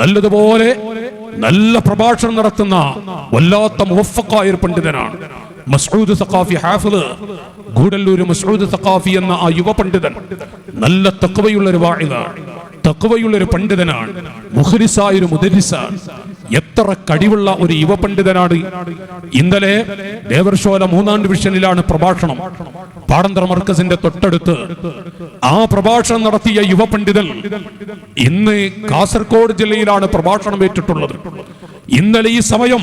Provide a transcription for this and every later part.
നല്ലതുപോലെ നല്ല പ്രഭാഷണം നടത്തുന്ന വല്ലാത്ത മുവഫക്കായ ഒരു പണ്ഡിതനാണ്. മസ്ഊദ് സഖാഫി ഹാഫിദ് ഗൂഡല്ലൂർ മസ്ഊദ് സഖാഫി എന്ന ആ യുവ പണ്ഡിതൻ നല്ല തക്കവയുള്ള ഒരു വാഴിതാണ് തക്കവയുള്ള ഒരു പണ്ഡിതനാണ് മുഹരിസായ ഒരു മുദരിസാണ്. എത്ര കഴിവുള്ള ഒരു യുവ പണ്ഡിതനാണ്. ഇന്നലെ ദേവർഷോല മൂന്നാം ഡിവിഷനിലാണ് പ്രഭാഷണം. പാടന്തർ മർക്കസിന്റെ തൊട്ടടുത്ത് ആ പ്രഭാഷണം നടത്തിയ യുവപണ്ഡിതൻ ഇന്ന് കാസർഗോഡ് ജില്ലയിലാണ് പ്രഭാഷണം ഏറ്റിട്ടുള്ളത്. ഇന്നലെ ഈ സമയം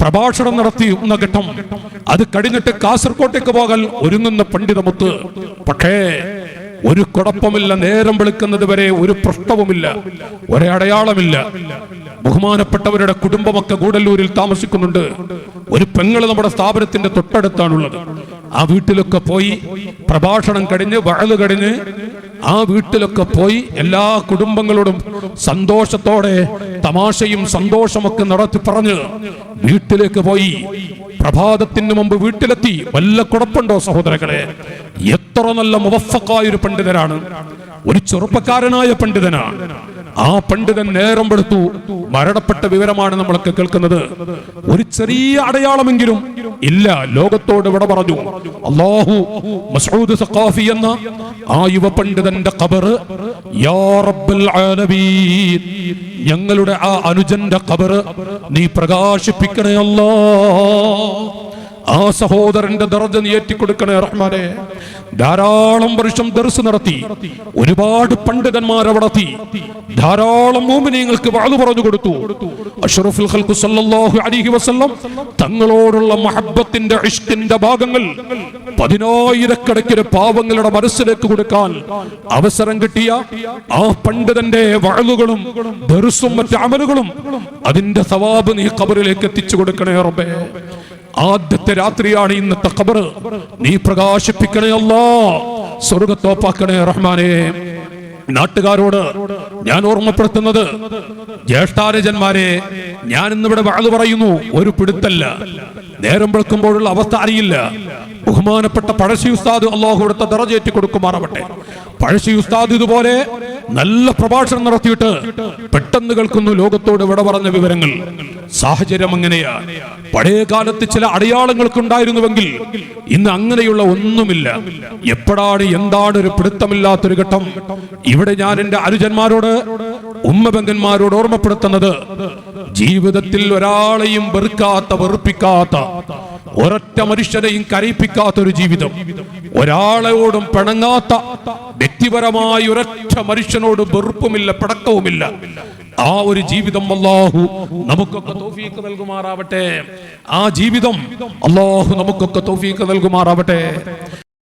പ്രഭാഷണം നടത്തിയുന്ന ഘട്ടം അത് കഴിഞ്ഞിട്ട് കാസർകോട്ടേക്ക് പോകാൻ ഒരുങ്ങുന്ന പണ്ഡിതമുത്ത്. പക്ഷേ ഒരു കുഴപ്പമില്ല നേരം വെളുക്കുന്നത് വരെ ഒരു പ്രശ്നവുമില്ല ഒരടയാളമില്ല ബഹുമാനപ്പെട്ടവരുടെ കുടുംബമൊക്കെ ഗൂഡല്ലൂരിൽ താമസിക്കുന്നുണ്ട്. ഒരു പെങ്ങൾ നമ്മുടെ സ്ഥാപനത്തിന്റെ തൊട്ടടുത്താണുള്ളത്. ആ വീട്ടിലൊക്കെ പോയി പ്രഭാഷണം കഴിഞ്ഞ് വഴൽ കഴിഞ്ഞ് ആ വീട്ടിലൊക്കെ പോയി എല്ലാ കുടുംബങ്ങളോടും സന്തോഷത്തോടെ തമാശയും സന്തോഷമൊക്കെ നടത്തി പറഞ്ഞ് വീട്ടിലേക്ക് പോയി. പ്രഭാതത്തിന് മുമ്പ് വീട്ടിലെത്തി. വല്ല കുഴപ്പമുണ്ടോ സഹോദരങ്ങളെ? എത്ര നല്ല മുവഫക്കായ ഒരു പണ്ഡിതനാണ്. ഒരു ചെറുപ്പക്കാരനായ പണ്ഡിതനാണ്. ആ പണ്ഡിതൻ നേരം പെടുത്തു മരണപ്പെട്ട വിവരമാണ് നമ്മളൊക്കെ കേൾക്കുന്നത്. ഒരു ചെറിയ അടയാളമെങ്കിലും ഇല്ല. ലോകത്തോട് ഇവിടെ പറഞ്ഞു. അള്ളാഹു മസൂദ് സഖാഫി എന്ന ആ യുവ പണ്ഡിതന്റെ ആലമീൻ ഞങ്ങളുടെ ആ അനുജന്റെ ഖബർ നീ പ്രകാശിപ്പിക്കണേ അല്ലാ ആ സഹോദരന്റെ ദർജ നീ കൊടുക്കണേ റഹ്മാനെ. ധാരാളം വർഷം ദർസ് നടത്തി ഒരുപാട് പണ്ഡിതന്മാരെ വളർത്തി ധാരാളം മോമിനിയങ്ങൾക്ക് വാഴു പറഞ്ഞു കൊടുത്തു. അഷറഫുൽ ഖൽഖു സല്ലല്ലാഹു അലൈഹി വസല്ലം തങ്ങളോടുള്ള മഹബ്ബത്തിന്റെ ഇഷ്കിന്റെ ഭാഗങ്ങൾ പതിനായിരക്കണക്കിന് പാവങ്ങളുടെ മനസ്സിലേക്ക് കൊടുക്കാൻ അവസരം കിട്ടിയ ആ പണ്ഡിതന്റെ വാഴുകളും ദർസും മറ്റു അമലുകളും അതിന്റെ സവാബ് നീ ഖബറിലേക്ക് എത്തിച്ചു കൊടുക്കണേ റബ്ബേ. ആദ്യത്തെ രാത്രിയാണ് ഇന്നത്തെ കബർ നീ പ്രകാശിപ്പിക്കണേ അല്ലാ. സ്വർഗത്തോപ്പാക്കണേ റഹ്മാനെ. നാട്ടുകാരോട് ഞാൻ ഓർമ്മപ്പെടുത്തുന്നത് ജ്യേഷ്ഠാരജന്മാരെ ഞാൻ ഇന്നിവിടെ വാഴ് പറയുന്നു ഒരു പിടുത്തല്ല. നേരം വെളുക്കുമ്പോഴുള്ള അവസ്ഥ അറിയില്ല. ബഹുമാനപ്പെട്ട പഴശ്ശി ഉസ്താദ് അള്ളാഹു കൊടുത്ത ദറജേറ്റി കൊടുക്കുമാറാവട്ടെ. പഴശ്ശി ഉസ്താദ് ഇതുപോലെ നല്ല പ്രഭാഷണം നടത്തിയിട്ട് പെട്ടെന്ന് കേൾക്കുന്നു ലോകത്തോട് വിട പറഞ്ഞ വിവരങ്ങൾ. സാഹചര്യം അങ്ങനെയാ. പഴയ കാലത്ത് ചില അടയാളങ്ങൾക്ക് ഉണ്ടായിരുന്നുവെങ്കിൽ ഇന്ന് അങ്ങനെയുള്ള ഒന്നുമില്ല. എപ്പോഴാണ് എന്താണ് ഒരു പിടുത്തമില്ലാത്തൊരു ഘട്ടം? ഇവിടെ ഞാൻ എന്റെ അനുജന്മാരോട് ഉമ്മബങ്കന്മാരോട് ഓർമ്മപ്പെടുത്തുന്നത് ജീവിതത്തിൽ ഒരാളെയും വെറുക്കാത്ത വെറുപ്പിക്കാത്ത ഒരൊറ്റ മനുഷ്യനെയും കരയിപ്പിക്കാത്ത ഒരു ജീവിതം. ഒരാളോടും പിണങ്ങാത്ത വ്യക്തിപരമായ ഒരൊറ്റ മനുഷ്യനോട് വെറുപ്പുമില്ല പിടക്കവുമില്ല. ആ ഒരു ജീവിതം അള്ളാഹു നമുക്കൊക്കെ തോഫീക്ക് നൽകുമാറാവട്ടെ. ആ ജീവിതം അള്ളാഹു നമുക്കൊക്കെ തോഫീക്ക് നൽകുമാറാവട്ടെ.